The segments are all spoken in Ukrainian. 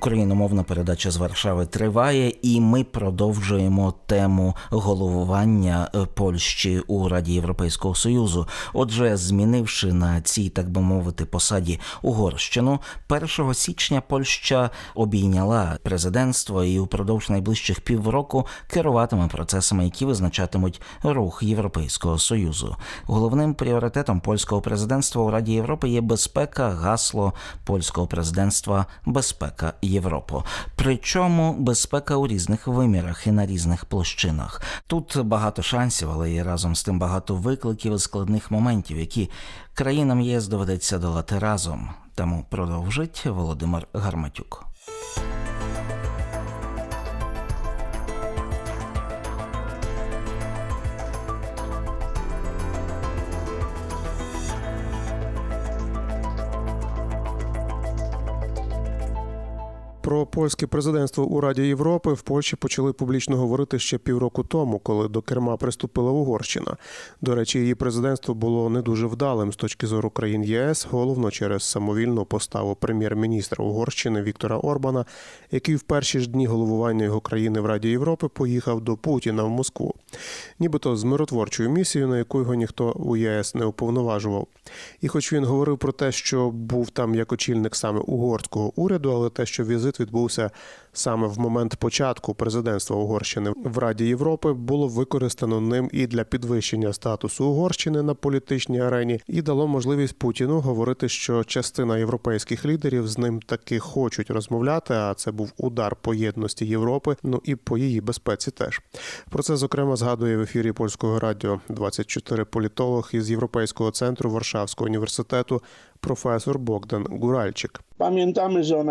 Україномовна передача з Варшави триває, і ми продовжуємо тему головування е, Польщі у Раді Європейського Союзу. Отже, змінивши на цій, так би мовити, посаді Угорщину, 1 січня Польща обійняла президентство і упродовж найближчих півроку керуватиме процесами, які визначатимуть рух Європейського союзу. Головним пріоритетом польського президентства у Раді Європи є безпека, гасло польського президентства безпека Європи. Причому безпека у різних вимірах і на різних площинах. Тут багато шансів, але і разом з тим багато викликів і складних моментів, які країнам ЄС доведеться долати разом. Тому продовжить Володимир Гарматюк. Польське президентство у Раді Європи в Польщі почали публічно говорити ще півроку тому, коли до керма приступила Угорщина. До речі, її президентство було не дуже вдалим з точки зору країн ЄС, головно через самовільну поставу прем'єр-міністра Угорщини Віктора Орбана, який в перші ж дні головування його країни в Раді Європи поїхав до Путіна в Москву, нібито з миротворчою місією, на яку його ніхто у ЄС не уповноважував. І, хоч він говорив про те, що був там як очільник саме угорського уряду, але те, що візит відбувся саме в момент початку президентства Угорщини в Раді Європи, було використано ним і для підвищення статусу Угорщини на політичній арені, і дало можливість Путіну говорити, що частина європейських лідерів з ним таки хочуть розмовляти. А це був удар по єдності Європи, ну і по її безпеці теж. Про це зокрема згадує в ефірі польського радіо 24 політолог із Європейського центру Варшавського університету професор Богдан Гуральчик.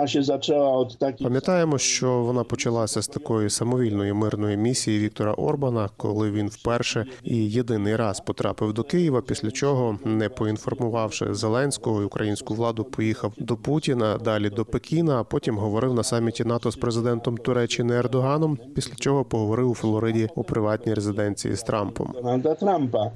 Się zaczęła od takich Пам'ятаємо, що вона почалася з такої самовільної мирної місії Віктора Орбана, коли він вперше і єдиний раз потрапив до Києва, після чого, не поінформувавши Зеленського українську владу, поїхав до Путіна, далі до Пекіна. А потім говорив на саміті НАТО з президентом Туреччини Ердоганом. Після чого поговорив у Флориді у приватній резиденції з Трампом.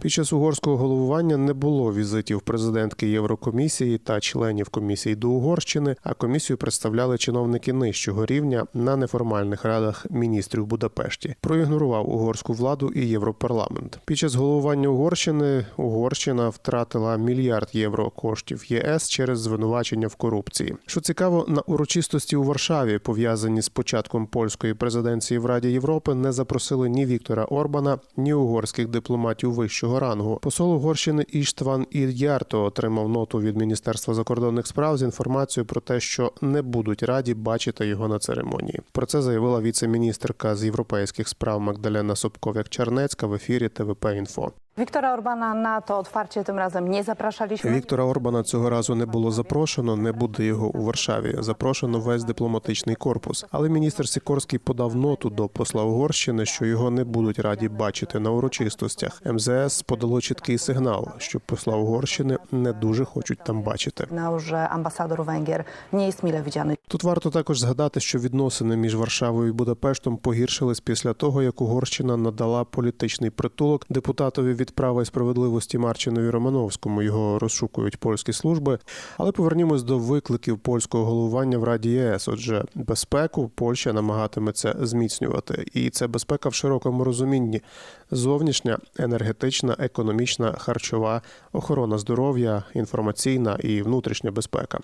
Під час угорського головування не було візитів президентки Єврокомісії та членів комісії до Угорщини, а комісію представляли чиновники нижчого рівня на неформальних радах міністрів Будапешті. Проігнорував угорську владу і Європарламент. Під час головування Угорщини Угорщина втратила мільярд євро коштів ЄС через звинувачення в корупції. Що цікаво, на урочистості у Варшаві, пов'язані з початком польської президенції в Раді Європи, не запросили ні Віктора Орбана, ні угорських дипломатів вищого рангу. Посол Угорщини Іштван Ір'ярто отримав ноту від Міністерства закордонних справ з інформацією про те, що не будуть раді бачити його на церемонії. Про це заявила віце-міністерка з європейських справ Магдалена Собковяк Чернецька в ефірі ТВП Інфо. Wiktora Orbana na to otwarcie tym razem nie zapraszaliśmy. Віктора Орбана цього разу не було запрошено, не буде його у Варшаві. Запрошено весь дипломатичний корпус. Але міністр Сікорський подав ноту до посла Угорщини, що його не будуть раді бачити на урочистостях. МЗС подало чіткий сигнал, що посла Угорщини не дуже хочуть там бачити. Sygnał, że ambasador Węgier nie jest mile. Тут варто також згадати, що відносини між Варшавою і Будапештом погіршились після того, як Угорщина надала політичний притулок депутатові від права і справедливості Марчинові Романовському. Його розшукують польські служби. Але повернімось до викликів польського головування в Раді ЄС. Отже, безпеку Польща намагатиметься зміцнювати, і це безпека в широкому розумінні: зовнішня, енергетична, економічна, харчова, охорона здоров'я, інформаційна і внутрішня безпека.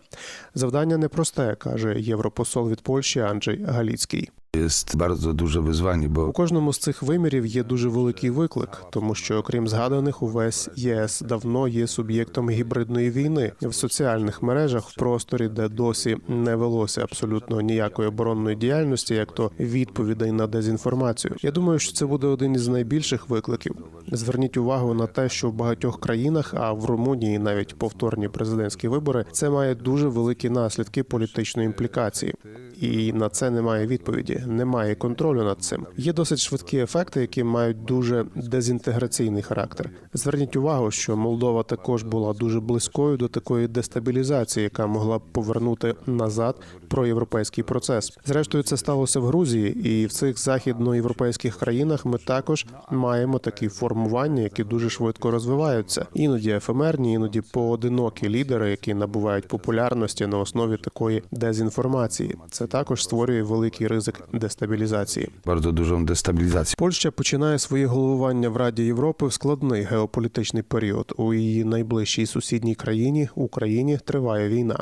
Завдання непросте, каже європосол від Польщі Анджей Галіцький. Jest bardzo duże wyzwanie, У кожному з цих вимірів є дуже великий виклик, тому що, окрім згаданих, увесь ЄС давно є суб'єктом гібридної війни в соціальних мережах в просторі, де досі не велося абсолютно ніякої оборонної діяльності, як то відповідей на дезінформацію. Я думаю, що це буде один із найбільших викликів. Зверніть увагу на те, що в багатьох країнах, а в Румунії навіть повторні президентські вибори, це має дуже великі наслідки політичної імплікації. І на це немає відповіді, немає контролю над цим. Є досить швидкі ефекти, які мають дуже дезінтеграційний характер. Зверніть увагу, що Молдова також була дуже близькою до такої дестабілізації, яка могла б повернути назад проєвропейський процес. Зрештою, це сталося в Грузії, і в цих західноєвропейських країнах ми також маємо такі формування, які дуже швидко розвиваються. Іноді ефемерні, іноді поодинокі лідери, які набувають популярності на основі такої дезінформації. Це також створює великий ризик дестабілізації. Bardzo dużą destabilizację. Польща починає своє головування в Раді Європи в складний геополітичний період. У її найближчій сусідній країні Україні триває війна.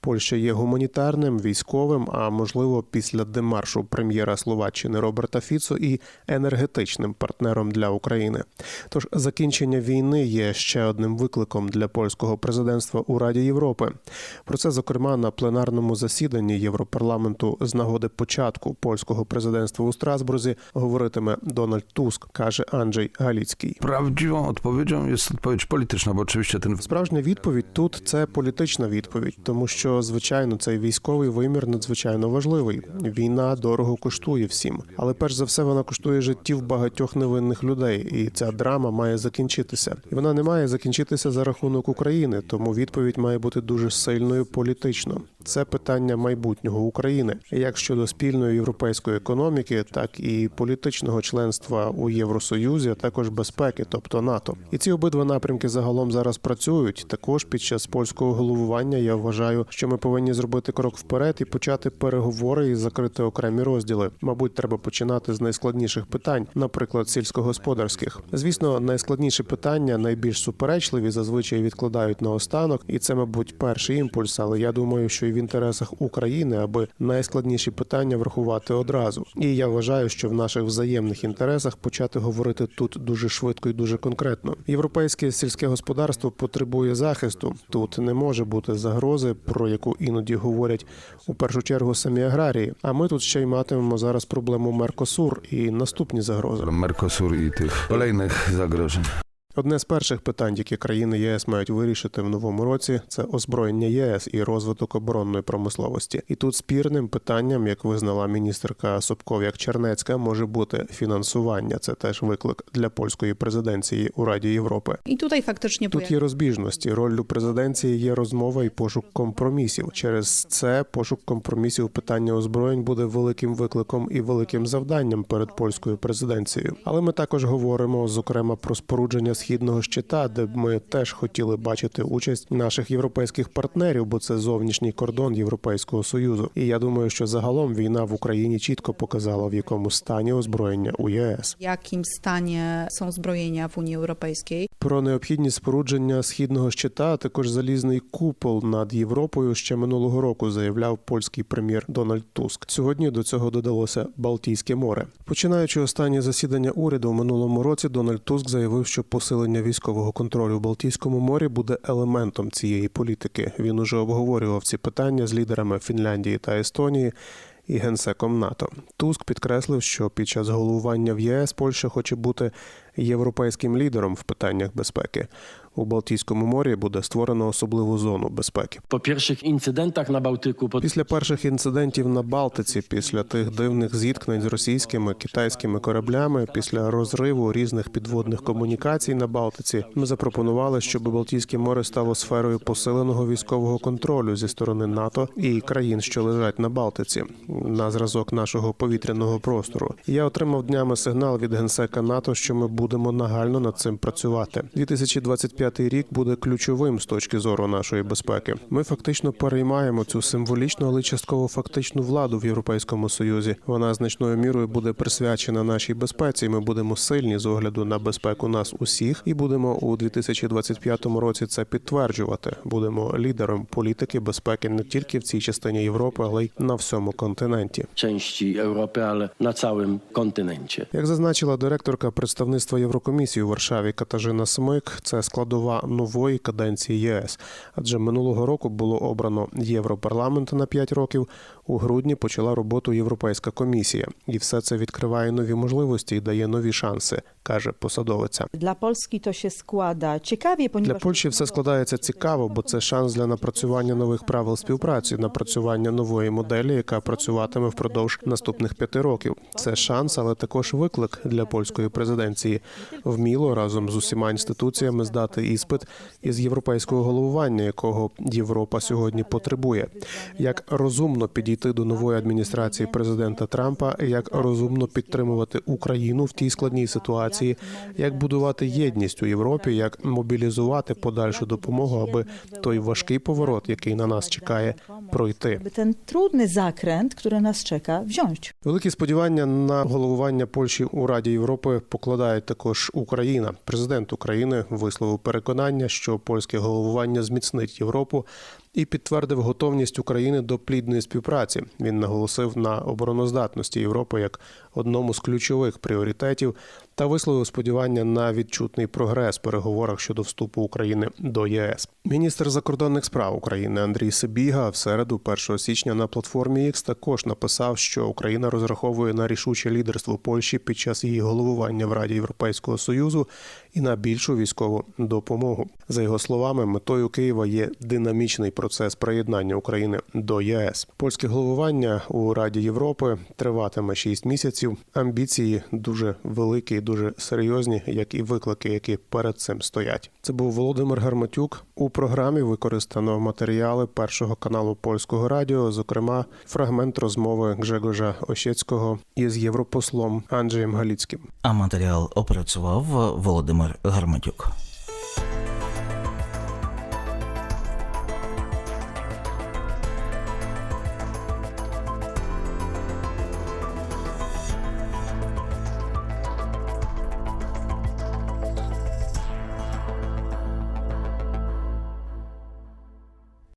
Польща є гуманітарним, військовим, а можливо, після демаршу прем'єра Словаччини Роберта Фіцо і енергетичним партнером для України. Тож закінчення війни є ще одним викликом для польського президентства у Раді Європи. Про це зокрема на пленарному засіданні Європарламенту з нагоди початку польського президентства у Страсбурзі говоритиме Дональд Туск, каже Анджей Галіцький. Prawdziwą odpowiedzią jest odpowiedź polityczna, bo oczywiście ten Справжня відповідь тут це політична відповідь, тому що звичайно цей військовий вимір надзвичайно важливий. Війна дорого коштує всім, але перш за все вона коштує життів багатьох невинних людей, і ця драма має закінчитися. І вона не має закінчитися за рахунок України, тому відповідь має бути дуже сильною політично. Це питання майбутнього України, як щодо спільної європейської економіки, так і політичного членства у Євросоюзі, а також безпеки, тобто НАТО. І ці обидва напрямки загалом зараз працюють. Також під час польського головування я вважаю, що ми повинні зробити крок вперед і почати переговори і закрити окремі розділи. Мабуть, треба починати з найскладніших питань, наприклад, сільськогосподарських. Звісно, найскладніші питання, найбільш суперечливі, зазвичай відкладають на останок, і це, мабуть, перший імпульс. Але я думаю, що і в інтересах України, аби найскладніші питання врахувати одразу. І я вважаю, що в наших взаємних інтересах почати говорити тут дуже швидко і дуже конкретно. Європейське сільське господарство потребує захисту. Тут не може бути загрози, про яку іноді говорять у першу чергу самі аграрії. А ми тут ще й матимемо зараз проблему Меркосур і наступні загрози. Mercosur i tych kolejnych zagrożeń. Одне з перших питань, які країни ЄС мають вирішити в новому році, це озброєння ЄС і розвиток оборонної промисловості. І тут спірним питанням, як визнала міністерка Собков'як Чернецька, може бути фінансування. Це теж виклик для польської президенції у Раді Європи. I tutaj faktycznie Тут є розбіжності. Роллю президенції є розмова і пошук компромісів. Через це пошук компромісів питання озброєнь буде великим викликом і великим завданням перед польською президенцією. Але ми також говоримо зокрема про спорудження східного щита, де ми теж хотіли бачити участь наших європейських партнерів, бо це зовнішній кордон Європейського союзу. І я думаю, що загалом війна в Україні чітко показала, в якому стані озброєння у ЄС. stanie są zbrojenia w Unii Europejskiej. Про необхідність спорудження східного щита, а також залізний купол над Європою ще минулого року заявляв польський прем'єр Дональд Туск. Сьогодні до цього додалося Балтійське море. Починаючи останнє засідання уряду в минулому році, Дональд Туск заявив, що посилення військового контролю в Балтійському морі буде елементом цієї політики. Він уже обговорював ці питання з лідерами Фінляндії та Естонії. І генсеком НАТО Туск підкреслив, що під час головування в ЄС Польща хоче бути європейським лідером в питаннях безпеки. У Балтійському морі буде створено особливу зону безпеки. Pierwszych incydentach na Bałtyku, po Після перших інцидентів на Балтиці, після тих дивних зіткнень з російськими китайськими кораблями, після розриву різних підводних комунікацій на Балтиці, ми запропонували, щоб Балтійське море стало сферою посиленого військового контролю зі сторони НАТО і країн, що лежать на Балтиці, на зразок нашого повітряного простору. Я отримав днями сигнал від генсека НАТО, що ми будемо нагально над цим працювати. 2025 рік буде ключовим з точки зору нашої безпеки. Ми фактично переймаємо цю символічну, але частково фактичну владу в Європейському Союзі. Вона значною мірою буде присвячена нашій безпеці. і Ми будемо сильні з огляду на безпеку нас усіх, і будемо у 2025 році це підтверджувати. Будемо лідером політики безпеки не тільки в цій частині Європи, але й на всьому континенті. części Europy, ale na całym kontynencie. Як зазначила директорка представництва Єврокомісії у Варшаві Катажина Смик, це складова нової каденції ЄС. Адже минулого року було обрано Європарламент на 5 років. У грудні почала роботу Європейська комісія, і все це відкриває нові можливості і дає нові шанси, каже посадовиця. Dla Polski to się składa ciekawie, Для Польщі все складається цікаво, бо це шанс для напрацювання нових правил співпраці, напрацювання нової моделі, яка працюватиме впродовж наступних п'яти років. Це шанс, але також виклик для польської президенції. Вміло разом з усіма інституціями здати іспит із європейського головування, якого Європа сьогодні потребує. Як розумно підійти до нової адміністрації президента Трампа, як розумно підтримувати Україну в тій складній ситуації, як будувати єдність у Європі, як мобілізувати подальшу допомогу, аби той важкий поворот, який на нас чекає, пройти. ten trudny zakręt, który nas czeka. Великі сподівання на головування Польщі у Раді Європи покладає також Україна. Президент України висловив переконання, що польське головування зміцнить Європу і підтвердив готовність України до плідної співпраці. Він наголосив на обороноздатності Європи як одному з ключових пріоритетів та висловив сподівання на відчутний прогрес в переговорах щодо вступу України до ЄС. Міністр закордонних справ України Андрій Сибіга в середу, 1 січня, на платформі X також написав, що Україна розраховує на рішуче лідерство Польщі під час її головування в Раді Європейського союзу і на більшу військову допомогу. За його словами, метою Києва є динамічний процес приєднання України до ЄС. Польське головування у Раді Європи триватиме 6 місяців. Амбіції дуже великі, і дуже серйозні, як і виклики, які перед цим стоять. Це був Володимир Гарматюк. У програмі використано матеріали першого каналу польського радіо, зокрема фрагмент розмови Гжегожа Ощецького із європослом Анджеєм Галіцьким. А матеріал опрацював Володимир Гарматюк.